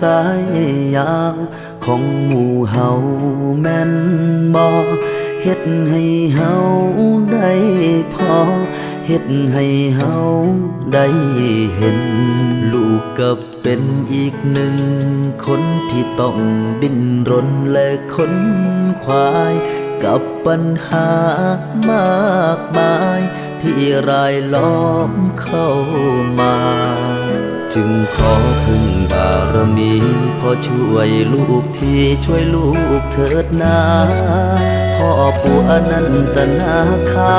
สายยาวของหมู่เฮาแม่นบ่เฮ็ดให้เฮาได้พอเฮ็ดให้เฮาได้เห็น ลูกก็เป็นอีกหนึ่ง คนที่ต้องดิ้นรนและค้นควายกับปัญหามากมาย ที่รายล้อมเข้ามา จึงขอพึ่งบารมีพ่อช่วยลูกที่ช่วยลูกเถิดนาพ่อปู่อนันตนาคา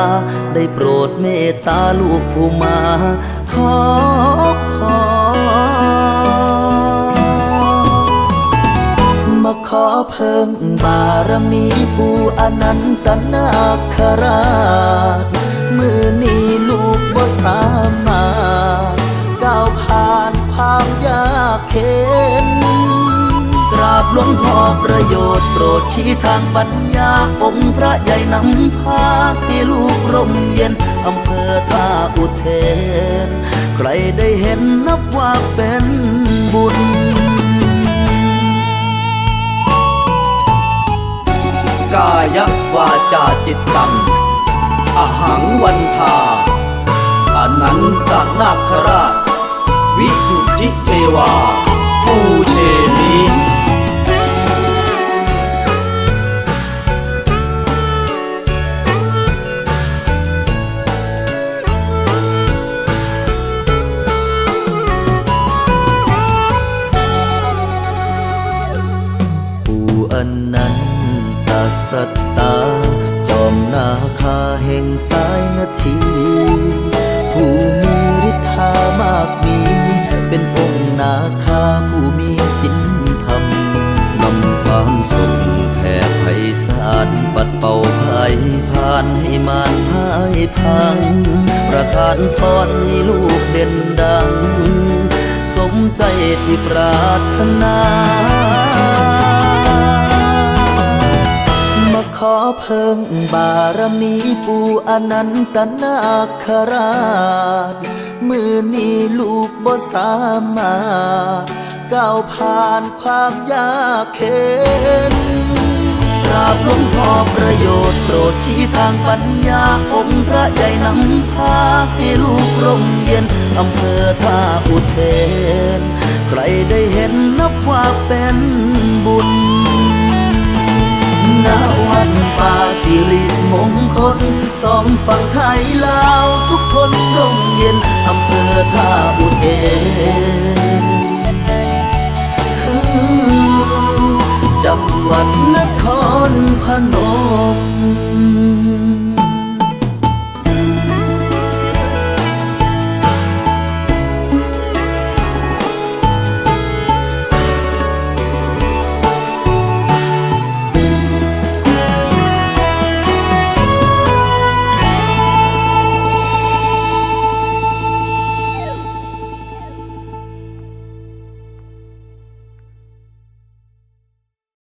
ได้โปรดเมตตาลูกผู้มา ขอพรมาขอเพิ่งบารมีปู่อนันตนาคารา ราบหลวงพ่อประโยชน์โปรดชี้ทางปัญญาองค์พระใหญ่นำพาให้ลูกร่มเย็นอำเภอท่าอุเทน ใครได้เห็นนับว่าเป็นบุญกายวาจาจิตตัง อหังวันทาอนันตนาคร นันตาสัตตา จอมนาคาแห่งสายนาที ผู้มีฤทธามากมี เป็นองค์นาคาผู้มีศีลธรรมนำความสุขแผ่ไพศาลปัดเป่าภัยผ่านให้มานพายพัง ประทานพรให้ลูกเด่นดัง สมใจที่ปรารถนา ขอเพิ่งบารมีปู่อนันตนาคราช มือนี้ลูกบ่สามารถก้าวผ่านความยากเข็นกราบหลวงพ่อประโยชน์โปรดชี้ทางปัญญาองค์พระใหญ่นำพาให้ลูกร่มเย็นอำเภอท่าอุเทน ใครได้เห็นนับว่าเป็นบุญ วัดป่าสิริมงคลสองฝั่งไทยลาวทุกคนร่มเย็นอำเภอท่าอุเทนจังหวัดนครพนม